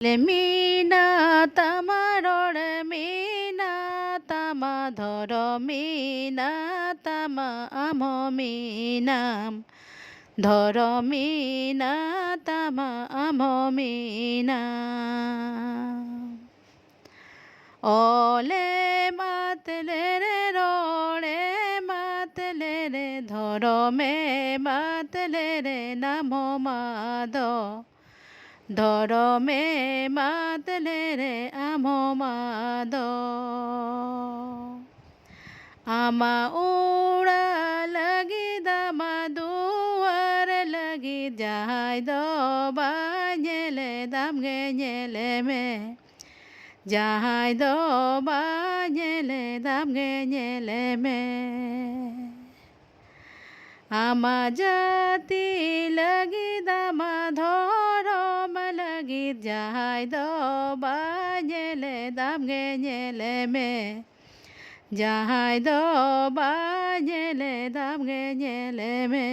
মিনা তামারর মিনা, তামা ধর মিনা, তামা আম মিনাম ধর মিনা, তামা আম মিনা। ওলে মাতলে রে রোড়ে মাতলে রে ধর মে, মাতলে রে নাম মাদ ধর মে মাতলে রে আম মাদ। আমা উড়া লাগি দামা দুয়ার লাগি যাই দবা ñেলে দাম গে ñেলে মে। যাই দবা ñেলে দাম গে ñেলে মে। আমা জাতি লাগি দামা ধরম লাগি যাহাই দবা বাজেলে দাম গে ñেলে মে। যাহাই দবা বাজেলে দাম গে ñেলে মে।